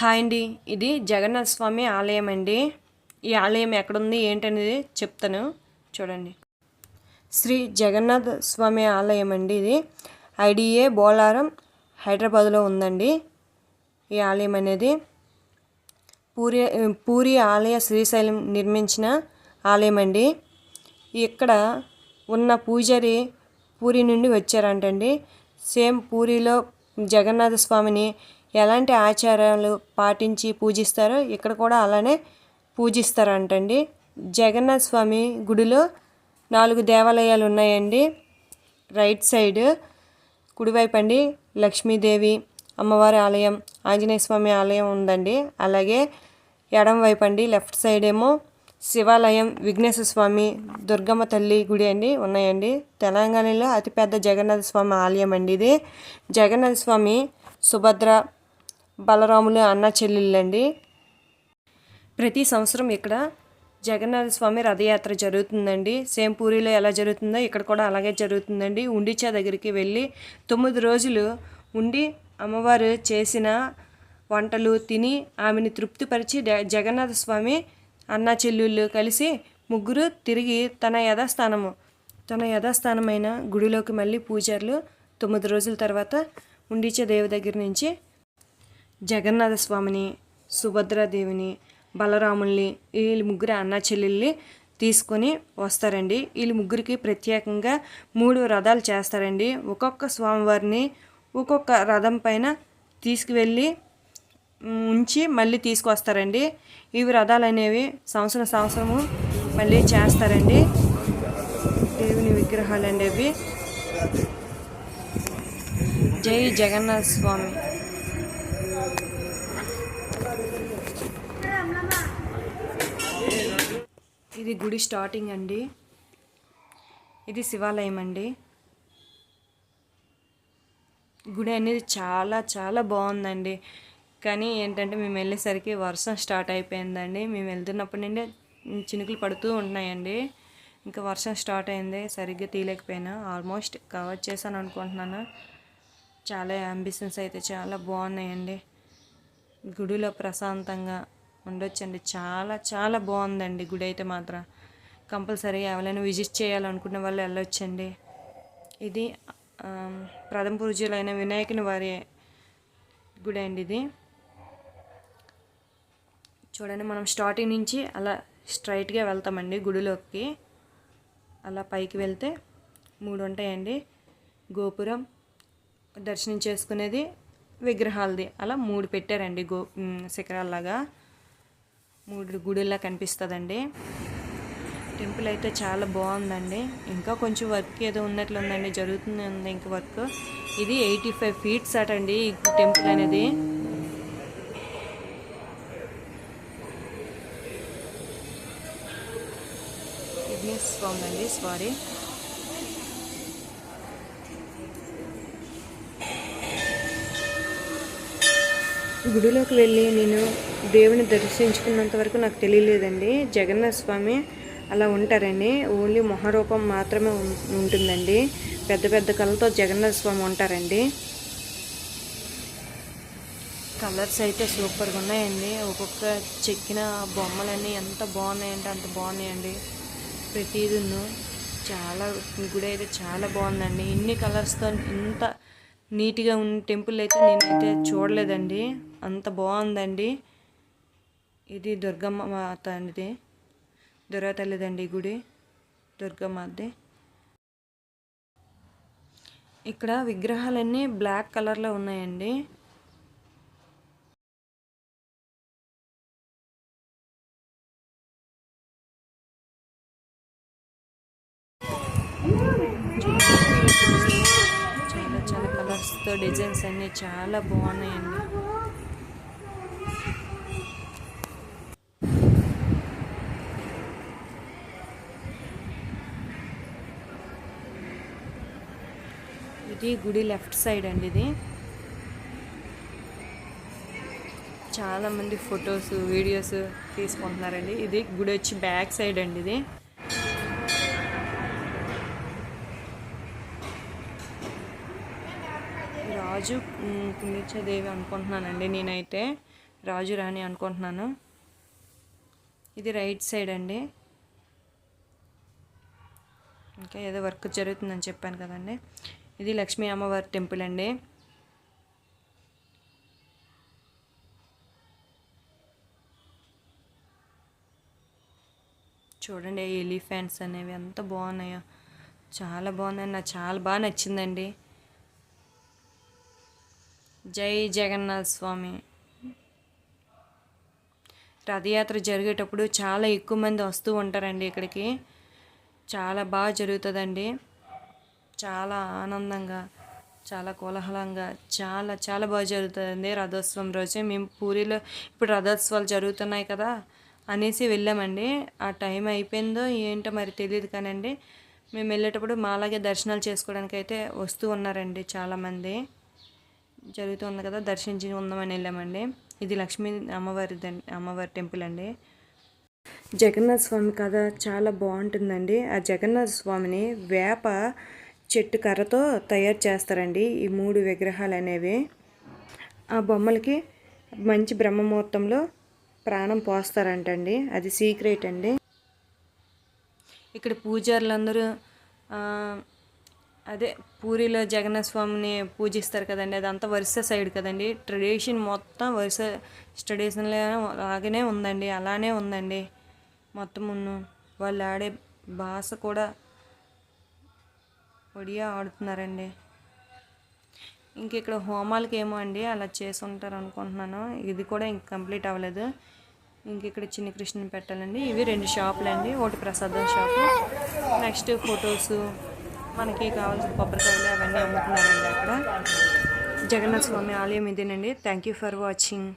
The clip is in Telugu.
హాయ్ అండి. ఇది జగన్నాథ స్వామి ఆలయం అండి. ఈ ఆలయం ఎక్కడుంది ఏంటనేది చెప్తాను. చూడండి. శ్రీ జగన్నాథ స్వామి ఆలయం అండి ఇది. ఐడిఏ బోలారం హైదరాబాద్లో ఉందండి. ఈ ఆలయం అనేది పూరి పూరి ఆలయ శ్రీశైలం నిర్మించిన ఆలయం అండి. ఇక్కడ ఉన్న పూజారి పూరి నుండి వచ్చారంటండి. సేమ్ పూరిలో జగన్నాథ స్వామిని ఎలాంటి ఆచారాలు పాటించి పూజిస్తారో ఇక్కడ కూడా అలానే పూజిస్తారంటండి. జగన్నాథ స్వామి గుడిలో నాలుగు దేవాలయాలు ఉన్నాయండి. రైట్ సైడ్ కుడివైపు అండి లక్ష్మీదేవి అమ్మవారి ఆలయం ఆంజనేయ స్వామి ఆలయం ఉందండి. అలాగే ఎడం వైపు అండి లెఫ్ట్ సైడ్ ఏమో శివాలయం విఘ్నేశ్వర స్వామి దుర్గమ్మ తల్లి గుడి అండి ఉన్నాయండి. తెలంగాణలో అతిపెద్ద జగన్నాథ స్వామి ఆలయం అండి ఇది. జగన్నాథ స్వామి సుభద్ర బలరాములు అన్న చెల్లెళ్ళండి. ప్రతి సంవత్సరం ఇక్కడ జగన్నాథ స్వామి రథయాత్ర జరుగుతుందండి. సేమ్ పూరిలో ఎలా జరుగుతుందో ఇక్కడ కూడా అలాగే జరుగుతుందండి. ఉండిచా దగ్గరికి వెళ్ళి తొమ్మిది రోజులు ఉండి అమ్మవారు చేసిన వంటలు తిని ఆమెని తృప్తిపరిచి జగన్నాథ స్వామి అన్న చెల్లెళ్ళు కలిసి ముగ్గురు తిరిగి తన యథాస్థానము తన యథాస్థానమైన గుడిలోకి మళ్ళీ పూజారులు తొమ్మిది రోజుల తర్వాత ఉండిచే దేవి దగ్గర నుంచి జగన్నాథ స్వామిని సుభద్రాదేవిని బలరాముల్ని వీళ్ళు ముగ్గురు అన్న చెల్లెల్ని తీసుకొని వస్తారండి. వీళ్ళు ముగ్గురికి ప్రత్యేకంగా మూడు రథాలు చేస్తారండి. ఒక్కొక్క స్వామివారిని ఒక్కొక్క రథం పైన తీసుకువెళ్ళి ఉంచి మళ్ళీ తీసుకొస్తారండి ఇవి రథాలు అనేవి సంవత్సరం సంవత్సరము మళ్ళీ చేస్తారండి. దేవుని విగ్రహాలండి అవి జై జగన్నాథ స్వామి. ఇది గుడి స్టార్టింగ్ అండి. ఇది శివాలయం అండి. గుడి అనేది చాలా చాలా బాగుందండి. కానీ ఏంటంటే మేము వెళ్ళేసరికి వర్షం స్టార్ట్ అయిపోయిందండి. మేము వెళ్తున్నప్పటి నుండి చినుకులు పడుతూ ఉన్నాయండి. ఇంకా వర్షం స్టార్ట్ అయింది. సరిగ్గా తీయలేకపోయినా. ఆల్మోస్ట్ కవర్ చేశాను అనుకుంటున్నాను. చాలా అంబిషన్స్ అయితే చాలా బాగున్నాయండి. గుడిలో ప్రశాంతంగా ఉండొచ్చండి. చాలా చాలా బాగుందండి గుడి అయితే మాత్రం. కంపల్సరీగా ఎవరైనా విజిట్ చేయాలనుకున్న వాళ్ళు వెళ్ళొచ్చండి. ఇది ప్రథమ పూజలైన వినాయకుని వారి గుడి అండి ఇది. చూడండి మనం స్టార్టింగ్ నుంచి అలా స్ట్రైట్గా వెళ్తామండి గుడిలోకి. అలా పైకి వెళ్తే మూడు ఉంటాయండి గోపురం దర్శనం చేసుకునేది విగ్రహాలది. అలా మూడు పెట్టారండి గో ఉమ్, శిఖరాల్లాగా. మూడు గుడిలా కనిపిస్తుందండి. టెంపుల్ అయితే చాలా బాగుందండి. ఇంకా కొంచెం వర్క్ ఏదో ఉన్నట్లు ఉందండి జరుగుతుంది ఉంది ఇంకా వర్క్. ఇది ఎయిటీ ఫైవ్ ఫీట్స్ అట అండి ఈ టెంపుల్ అనేది. విఘ్నేశ్వర స్వామి అండి సారీ గుడిలోకి వెళ్ళి నేను దేవుని దర్శించుకున్నంత వరకు నాకు తెలియలేదండి. జగన్నాథ స్వామి అలా ఉంటారండి. ఓన్లీ మొహరూపం మాత్రమే ఉం- ఉంటుందండి. పెద్ద పెద్ద కళ్ళతో జగన్నాథ స్వామి ఉంటారండి. కలర్స్ అయితే సూపర్గా ఉన్నాయండి. ఒక్కొక్క చెక్కిన బొమ్మలన్నీ ఎంత బాగున్నాయంటే అంత బాగున్నాయండి. ప్రతిదీను చాలా గుడి అయితే చాలా బాగుందండి. ఇన్ని కలర్స్తో ఇంత నీట్గా ఉన్న టెంపుల్ అయితే నేనైతే చూడలేదండి. అంత బాగుందండి. ఇది దుర్గమ్మ మాత అండి. దుర్గా తల్లిదండి గుడి దుర్గమ్మది ఇక్కడ విగ్రహాలన్నీ బ్లాక్ కలర్లో ఉన్నాయండి. చాలా చాలా కలర్స్తో డిజైన్స్ అన్నీ చాలా బాగున్నాయండి. ఇది గుడి లెఫ్ట్ సైడ్ అండి ఇది. చాలామంది ఫొటోస్ వీడియోస్ తీసుకుంటున్నారండి. ఇది గుడి వచ్చి బ్యాక్ సైడ్ అండి ఇది. రాజు పుణ్యదేవి అనుకుంటున్నానండి నేనైతే. రాజు రాణి అనుకుంటున్నాను. ఇది రైట్ సైడ్ అండి. ఇంకా ఏదో వర్క్ జరుగుతుందని చెప్పాను కదండి. ఇది లక్ష్మీ అమ్మవారి టెంపుల్ అండి. చూడండి ఎలిఫెంట్స్ అనేవి ఎంత బాగున్నాయో. చాలా బాగున్నాయి నాకు చాలా బాగా నచ్చిందండి. జై జగన్నాథ్ స్వామి. రథయాత్ర జరిగేటప్పుడు చాలా ఎక్కువ మంది వస్తూ ఉంటారండి ఇక్కడికి. చాలా బాగా జరుగుతుందండి. చాలా ఆనందంగా చాలా కోలాహలంగా చాలా చాలా బాగా జరుగుతుందండి రథోత్సవం రోజే. మేము పూరిలో ఇప్పుడు రథోత్సవాలు జరుగుతున్నాయి కదా అనేసి వెళ్ళామండి. ఆ టైం అయిపోయిందో ఏంటో మరి తెలియదు కానండి. మేము వెళ్ళేటప్పుడు మాలాగే దర్శనాలు చేసుకోవడానికి అయితే వస్తూ ఉన్నారండి చాలామంది. జరుగుతుంది కదా దర్శించి ఉందామని వెళ్ళామండి. ఇది లక్ష్మీ అమ్మవారి అమ్మవారి టెంపుల్ అండి. జగన్నాథ స్వామి కథ చాలా బాగుంటుందండి. ఆ జగన్నాథ స్వామిని వేప చెట్టు కర్రతో తయారు చేస్తారండి. ఈ మూడు విగ్రహాలు అనేవి. ఆ బొమ్మలకి మంచి బ్రహ్మముహూర్తంలో ప్రాణం పోస్తారంటండి. అది సీక్రెట్ అండి. ఇక్కడ పూజారులందరూ అదే పూరిలో జగన్నాథ స్వామిని పూజిస్తారు కదండి. అదంతా వరుస సైడ్ కదండి. ట్రెడిషన్ మొత్తం వరుస ట్రెడిషన్లో లాగానే ఉందండి. అలానే ఉందండి. మొత్తం వాళ్ళు ఆడే భాష కూడా ఒడియా ఆడుతున్నారండి. ఇంక ఇక్కడ హోమాలకి ఏమో అండి అలా చేసి ఉంటారు అనుకుంటున్నాను ఇది కూడా ఇంక కంప్లీట్ అవ్వలేదు. ఇంక ఇక్కడ చిన్న కృష్ణని పెట్టాలండి. ఇవి రెండు షాపులు అండి ఒకటి ప్రసాదం షాపు. నెక్స్ట్ ఫొటోస్ మనకి కావాల్సిన కొబ్బరికాయలు అవన్నీ అమ్ముతున్నారండి అక్కడ. జగన్నాథ స్వామి ఆలయం ఇదేనండి. Thank you for watching.